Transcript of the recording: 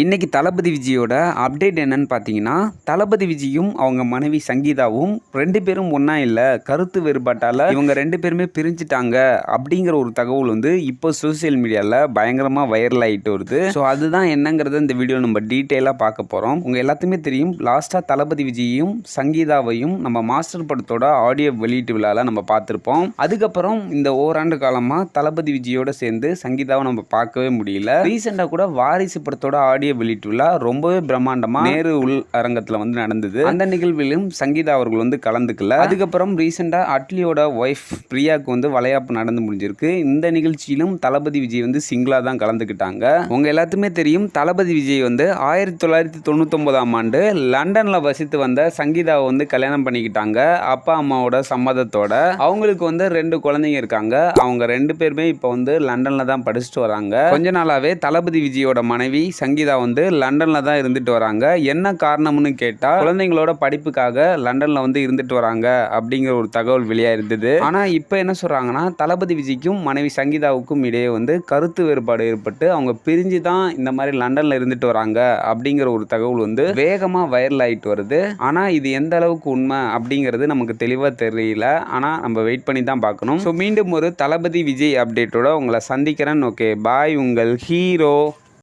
இன்றைக்கி தளபதி விஜயோட அப்டேட் என்னன்னு பார்த்தீங்கன்னா தளபதி விஜயும் அவங்க மனைவி சங்கீதாவும் ரெண்டு பேரும் ஒன்றா இல்லை கருத்து வேறுபாட்டால் இவங்க ரெண்டு பேருமே பிரிஞ்சுட்டாங்க அப்படிங்கிற ஒரு தகவல் வந்து இப்போ சோசியல் மீடியாவில் பயங்கரமாக வைரல் ஆகிட்டு வருது. ஸோ அதுதான் என்னங்கிறத இந்த வீடியோ நம்ம டீட்டெயிலாக பார்க்க போகிறோம் உங்கள் எல்லாத்துக்குமே தெரியும் லாஸ்ட்டாக தளபதி விஜயையும் சங்கீதாவையும் நம்ம மாஸ்டர் படத்தோட ஆடியோ வெளியீட்டு விழாவில் நம்ம பார்த்துருப்போம். அதுக்கப்புறம் இந்த ஓராண்டு காலமாக தளபதி விஜயோட சேர்ந்து சங்கீதாவை நம்ம பார்க்கவே முடியல. ரீசெண்டாக கூட வாரிசு படத்தோட ஆடியோ வெளியீட்டு வெளியிட்டுள்ளார் ரொம்பவே பிரம்மாண்டமா நேரு உள் அரங்கத்தில் வந்து நடந்தது. அந்த நிகழ்விலும் சங்கீதா அவர்கள் வந்து கலந்துக்கல. அதுக்கப்புறம் ரீசெண்டாக அட்லியோட ஒய்ஃப் பிரியாவுக்கு வந்து வளையாப்பு நடந்து முடிஞ்சிருக்கு. இந்த நிகழ்ச்சியிலும் தளபதி விஜய் வந்து சிங்கிளா தான் கலந்துக்கிட்டாங்க. உங்க எல்லாத்துக்குமே தெரியும் தளபதி விஜய் வந்து ஆயிரத்தி தொள்ளாயிரத்தி தொண்ணூத்தொன்பதாம் ஆண்டு லண்டன்ல வசித்து வந்த சங்கீதாவை வந்து கல்யாணம் பண்ணிக்கிட்டாங்க. அப்பா அம்மாவோட சம்மதத்தோட. அவங்களுக்கு வந்து ரெண்டு குழந்தைங்க இருக்காங்க. அவங்க ரெண்டு பேருமே இப்போ வந்து லண்டன்ல தான் படிச்சுட்டு வராங்க. கொஞ்ச நாளாவே தளபதி விஜயோட மனைவி சங்கீதா வந்து லண்டன்ல தான் இருந்துட்டு வராங்க. என்ன காரணம்னு கேட்டா குழந்தைங்களோட படிப்புக்காக லண்டன்ல வந்து இருந்துட்டு வராங்க அப்படிங்கிற ஒரு தகவல் வெளியா இருந்தது. ஆனா இப்போ என்ன சொல்றாங்கன்னா தளபதி விஜய்க்கும் மனைவி சங்கீதாவுக்கும் இடையே வந்து கருத்து வேறுபாடு ஏற்பட்டு அவங்க பிரிஞ்சு தான் இந்த மாதிரி லண்டன்ல இருந்துட்டு வராங்க அப்படிங்கிற ஒரு தகவல் வந்து வேகமா வைரல் ஆயிட்டு வருது. ஆனா இது எந்த அளவுக்கு உண்மை அப்படிங்கிறது நமக்கு தெளிவா தெரியல. ஆனா நம்ம வெயிட் பண்ணி தான் பார்க்கணும். ஸோ மீண்டும் ஒரு தளபதி விஜய் அப்டேட்டோட உங்களை சந்திக்கிறேன். ஓகே பாய் உங்கள் ஹீரோ.